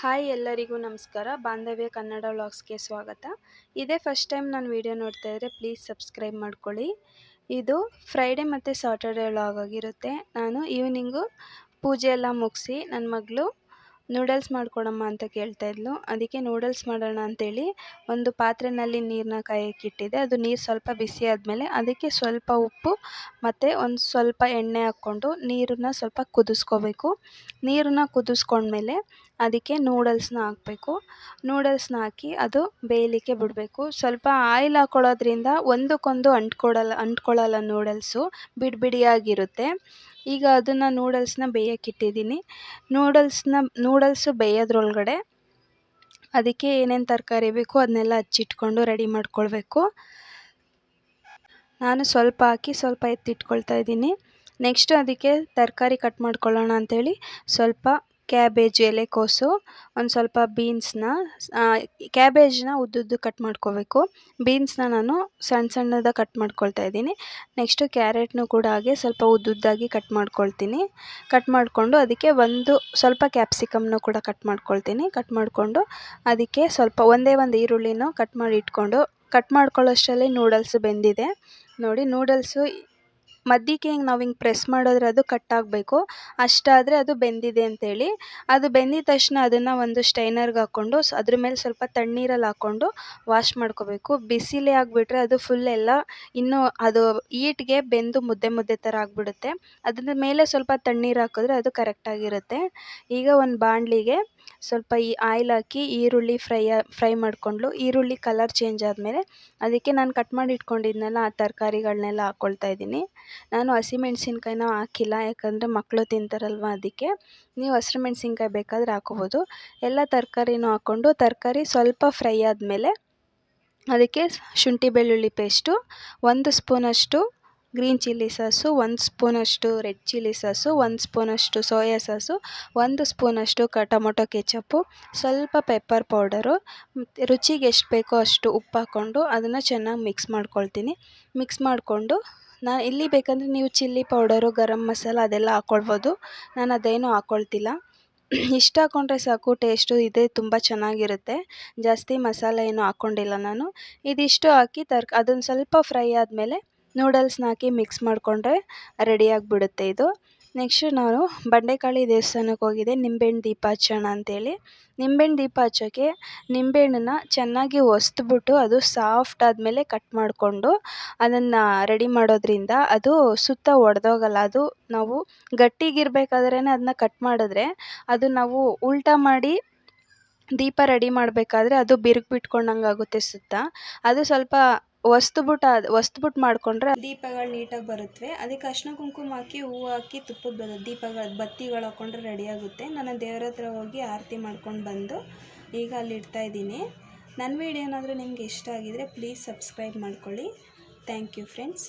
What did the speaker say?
Hi ಎಲ್ಲರಿಗೂ ನಮಸ್ಕಾರ. ಬಾಂಧವ್ಯ ಕನ್ನಡ ವ್ಲಾಗ್ಸ್ಗೆ ಸ್ವಾಗತ. ಇದೇ ಫಸ್ಟ್ ಟೈಮ್ ನಾನು ವಿಡಿಯೋ ನೋಡ್ತಾ ಇದ್ದರೆ ಪ್ಲೀಸ್ ಸಬ್ಸ್ಕ್ರೈಬ್ ಮಾಡ್ಕೊಳ್ಳಿ. ಇದು ಫ್ರೈಡೇ ಮತ್ತು ಸಾಟರ್ಡೆ ವ್ಲಾಗ್ ಆಗಿರುತ್ತೆ. ನಾನು ಈವ್ನಿಂಗು ಪೂಜೆ ಎಲ್ಲ ಮುಗಿಸಿ ನನ್ನ ಮಗಳು ನೂಡಲ್ಸ್ ಮಾಡ್ಕೊಡಮ್ಮ ಅಂತ ಕೇಳ್ತಾ ಇದ್ಲು. ಅದಕ್ಕೆ ನೂಡಲ್ಸ್ ಮಾಡೋಣ ಅಂತೇಳಿ ಒಂದು ಪಾತ್ರೆಯಲ್ಲಿ ನೀರನ್ನ ಕಾಯಕ್ಕಿಟ್ಟಿದ್ದೆ ಅದು ನೀರು ಸ್ವಲ್ಪ ಬಿಸಿ ಆದಮೇಲೆ ಅದಕ್ಕೆ ಸ್ವಲ್ಪ ಉಪ್ಪು ಮತ್ತು ಒಂದು ಸ್ವಲ್ಪ ಎಣ್ಣೆ ಹಾಕ್ಕೊಂಡು ನೀರನ್ನ ಸ್ವಲ್ಪ ಕುದಿಸ್ಕೋಬೇಕು. ನೀರನ್ನ ಕುದಿಸ್ಕೊಂಡ್ಮೇಲೆ ಅದಕ್ಕೆ ನೂಡಲ್ಸ್ನ ಹಾಕಬೇಕು. ನೂಡಲ್ಸ್ನ ಹಾಕಿ ಅದು ಬೇಯಲಿಕ್ಕೆ ಬಿಡಬೇಕು. ಸ್ವಲ್ಪ ಆಯಿಲ್ ಹಾಕ್ಕೊಳ್ಳೋದ್ರಿಂದ ಒಂದಕ್ಕೊಂದು ಅಂಟ್ಕೊಡಲ್ಲ ಅಂಟ್ಕೊಳ್ಳಲ್ಲ ನೂಡಲ್ಸು. ಬಿಡಿ ಬಿಡಿಯಾಗಿರುತ್ತೆ ಈಗ ಅದನ್ನು ನೂಡಲ್ಸ್ನ ಬೇಯಕ್ಕಿಟ್ಟಿದ್ದೀನಿ ನೂಡಲ್ಸ್ನ ನೂಡಲ್ಸು ಬೇಯೋದ್ರೊಳಗಡೆ ಅದಕ್ಕೆ ಏನೇನು ತರಕಾರಿ ಬೇಕು ಅದನ್ನೆಲ್ಲ ಹಚ್ಚಿಟ್ಕೊಂಡು ರೆಡಿ ಮಾಡ್ಕೊಳ್ಬೇಕು. ನಾನು ಸ್ವಲ್ಪ ಹಾಕಿ ಸ್ವಲ್ಪ ಎತ್ತಿಟ್ಕೊಳ್ತಾ ಇದ್ದೀನಿ. ನೆಕ್ಸ್ಟ್ ಅದಕ್ಕೆ ತರಕಾರಿ ಕಟ್ ಮಾಡ್ಕೊಳ್ಳೋಣ ಅಂಥೇಳಿ ಸ್ವಲ್ಪ ಕ್ಯಾಬೇಜ್ ಎಲೆಕೋಸು ಒಂದು ಸ್ವಲ್ಪ ಬೀನ್ಸ್ನ ಕ್ಯಾಬೇಜ್ನ ಉದ್ದುದ್ದು ಕಟ್ ಮಾಡ್ಕೋಬೇಕು. ಬೀನ್ಸ್ನ ನಾನು ಸಣ್ಣ ಸಣ್ಣದಾಗಿ ಕಟ್ ಮಾಡ್ಕೊಳ್ತಾ ಇದ್ದೀನಿ. ನೆಕ್ಸ್ಟು ಕ್ಯಾರೆಟ್ನು ಕೂಡ ಹಾಗೆ ಸ್ವಲ್ಪ ಉದ್ದುದ್ದಾಗಿ ಕಟ್ ಮಾಡ್ಕೊಳ್ತೀನಿ. ಕಟ್ ಮಾಡಿಕೊಂಡು ಅದಕ್ಕೆ ಒಂದು ಸ್ವಲ್ಪ ಕ್ಯಾಪ್ಸಿಕಮ್ನು ಕೂಡ ಕಟ್ ಮಾಡ್ಕೊಳ್ತೀನಿ. ಕಟ್ ಮಾಡಿಕೊಂಡು ಅದಕ್ಕೆ ಸ್ವಲ್ಪ ಒಂದೇ ಒಂದು ಈರುಳ್ಳಿನೂ ಕಟ್ ಮಾಡಿ ಇಟ್ಕೊಂಡು ಕಟ್ ಮಾಡ್ಕೊಳ್ಳೋಷ್ಟರಲ್ಲಿ ನೂಡಲ್ಸ್ ಬೆಂದಿದೆ. ನೋಡಿ ನೂಡಲ್ಸು ಮಧ್ಯಕ್ಕೆ ಹಿಂಗೆ ನಾವು ಹಿಂಗೆ ಪ್ರೆಸ್ ಮಾಡಿದ್ರೆ ಅದು ಕಟ್ ಆಗಬೇಕು. ಅಷ್ಟಾದರೆ ಅದು ಬೆಂದಿದೆ ಅಂತೇಳಿ. ಅದು ಬೆಂದಿದ ತಕ್ಷಣ ಅದನ್ನು ಒಂದು ಸ್ಟೈನರ್ಗೆ ಹಾಕ್ಕೊಂಡು ಅದ್ರ ಮೇಲೆ ಸ್ವಲ್ಪ ತಣ್ಣೀರಲ್ಲಿ ಹಾಕ್ಕೊಂಡು ವಾಶ್ ಮಾಡ್ಕೋಬೇಕು. ಬಿಸಿಲೇ ಆಗಿಬಿಟ್ರೆ ಅದು ಫುಲ್ ಎಲ್ಲ ಇನ್ನೂ ಅದು ಈಟ್ಗೆ ಬೆಂದು ಮುದ್ದೆ ಮುದ್ದೆ ಥರ ಆಗಿಬಿಡುತ್ತೆ. ಅದ್ರ ಮೇಲೆ ಸ್ವಲ್ಪ ತಣ್ಣೀರು ಹಾಕಿದ್ರೆ ಅದು ಕರೆಕ್ಟಾಗಿರುತ್ತೆ ಈಗ ಒಂದು ಬಾಣಲಿಗೆ ಸ್ವಲ್ಪ ಈ ಆಯಿಲ್ ಹಾಕಿ ಈರುಳ್ಳಿ ಫ್ರೈ ಫ್ರೈ ಮಾಡಿಕೊಂಡ್ಲು. ಈರುಳ್ಳಿ ಕಲರ್ ಚೇಂಜ್ ಆದಮೇಲೆ ಅದಕ್ಕೆ ನಾನು ಕಟ್ ಮಾಡಿ ಇಟ್ಕೊಂಡಿದ್ನಲ್ಲ ಆ ತರಕಾರಿಗಳನ್ನೆಲ್ಲ ಹಾಕ್ಕೊಳ್ತಾ ಇದ್ದೀನಿ. ನಾನು ಹಸಿಮೆಣ್ಸಿನ್ಕಾಯಿನ ಹಾಕಿಲ್ಲ, ಯಾಕಂದರೆ ಮಕ್ಕಳು ತಿಂತಾರಲ್ವ ಅದಕ್ಕೆ. ನೀವು ಹಸಿರು ಮೆಣಸಿನ್ಕಾಯಿ ಬೇಕಾದರೆ ಹಾಕ್ಕೋಬೋದು ಎಲ್ಲ ತರಕಾರಿನೂ ಹಾಕ್ಕೊಂಡು ತರಕಾರಿ ಸ್ವಲ್ಪ ಫ್ರೈ ಆದಮೇಲೆ ಅದಕ್ಕೆ ಶುಂಠಿ ಬೆಳ್ಳುಳ್ಳಿ ಪೇಸ್ಟು, ಒಂದು ಸ್ಪೂನಷ್ಟು ಗ್ರೀನ್ ಚಿಲ್ಲಿ ಸಾಸು, ಒಂದು ಸ್ಪೂನಷ್ಟು ರೆಡ್ ಚಿಲ್ಲಿ ಸಾಸು, ಒಂದು ಸ್ಪೂನಷ್ಟು ಸೋಯಾ ಸಾಸು, ಒಂದು ಸ್ಪೂನಷ್ಟು ಕ, ಟೊಮೊಟೊ ಕೆಚಪ್ಪು, ಸ್ವಲ್ಪ ಪೆಪ್ಪರ್ ಪೌಡರು ರುಚಿಗೆ ಎಷ್ಟು ಬೇಕೋ ಅಷ್ಟು ಉಪ್ಪು ಹಾಕ್ಕೊಂಡು ಅದನ್ನು ಚೆನ್ನಾಗಿ ಮಿಕ್ಸ್ ಮಾಡ್ಕೊಳ್ತೀನಿ. ಮಿಕ್ಸ್ ಮಾಡಿಕೊಂಡು ನಾನು ಇಲ್ಲಿ ಬೇಕಂದರೆ ನೀವು ಚಿಲ್ಲಿ ಪೌಡರು, ಗರಂ ಮಸಾಲ ಅದೆಲ್ಲ ಹಾಕ್ಕೊಳ್ಬೋದು ನಾನು ಅದೇನೂ ಹಾಕ್ಕೊಳ್ತಿಲ್ಲ ಇಷ್ಟು ಹಾಕ್ಕೊಂಡ್ರೆ ಸಾಕು, ಟೇಸ್ಟು ಇದೇ, ತುಂಬ ಚೆನ್ನಾಗಿರುತ್ತೆ. ಜಾಸ್ತಿ ಮಸಾಲೆ ಏನು ಹಾಕ್ಕೊಂಡಿಲ್ಲ ನಾನು. ಇದಿಷ್ಟು ಹಾಕಿ ತರ್ಕ ಅದನ್ನು ಸ್ವಲ್ಪ ಫ್ರೈ ಆದಮೇಲೆ ನೂಡಲ್ಸ್ನ ಹಾಕಿ ಮಿಕ್ಸ್ ಮಾಡಿಕೊಂಡ್ರೆ ರೆಡಿಯಾಗಿಬಿಡುತ್ತೆ ಇದು. ನೆಕ್ಸ್ಟು ನಾನು ಬಂಡೆಕಾಳಿ ದೇವಸ್ಥಾನಕ್ಕೆ ಹೋಗಿದ್ದೆ, ನಿಂಬೆಹಣ್ಣು ದೀಪ ಹಚ್ಚೋಣ ಅಂತೇಳಿ. ನಿಂಬೆಹಣ್ಣು ದೀಪ ಹಚ್ಚೋಕ್ಕೆ ನಿಂಬೆಹಣ್ಣನ್ನು ಚೆನ್ನಾಗಿ ಒಸ್ದ್ಬಿಟ್ಟು ಅದು ಸಾಫ್ಟ್ ಆದಮೇಲೆ ಕಟ್ ಮಾಡಿಕೊಂಡು ಅದನ್ನು ರೆಡಿ ಮಾಡೋದ್ರಿಂದ ಅದು ಸುತ್ತ ಒಡೆದೋಗಲ್ಲ, ಅದು ನಾವು ಗಟ್ಟಿಗಿರ್ಬೇಕಾದ್ರೇ ಅದನ್ನ ಕಟ್ ಮಾಡಿದ್ರೆ ಅದು ನಾವು ಉಲ್ಟಾ ಮಾಡಿ ದೀಪ ರೆಡಿ ಮಾಡಬೇಕಾದ್ರೆ ಅದು ಬಿರುಕು ಬಿಟ್ಕೊಂಡಂಗೆ ಆಗುತ್ತೆ ಸುತ್ತ. ಅದು ಸ್ವಲ್ಪ ಒಸ್ದ್ಬಿಟ್ಟು ಅದು ಮಾಡ್ಕೊಂಡ್ರೆ ಮಾಡಿಕೊಂಡ್ರೆ ದೀಪಗಳು ನೀಟಾಗಿ ಬರುತ್ತವೆ ಅದಕ್ಕೆ ಅರಿಶಿನ ಕುಂಕುಮ ಹಾಕಿ ಹೂವು ಹಾಕಿ ತುಪ್ಪದ ಬರುತ್ತೆ ದೀಪಗಳು ಬತ್ತಿಗಳು ಹಾಕ್ಕೊಂಡ್ರೆ ರೆಡಿಯಾಗುತ್ತೆ ನಾನು ದೇವ್ರ ಹತ್ರ ಹೋಗಿ ಆರತಿ ಮಾಡ್ಕೊಂಡು ಬಂದು ಈಗ ಅಲ್ಲಿ ಇಡ್ತಾ ಇದ್ದೀನಿ. ನನ್ನ ವೀಡಿಯೋ ಏನಾದರೂ ನಿಮಗೆ ಇಷ್ಟ ಆಗಿದರೆ ಪ್ಲೀಸ್ ಸಬ್ಸ್ಕ್ರೈಬ್ ಮಾಡ್ಕೊಳ್ಳಿ. Thank you friends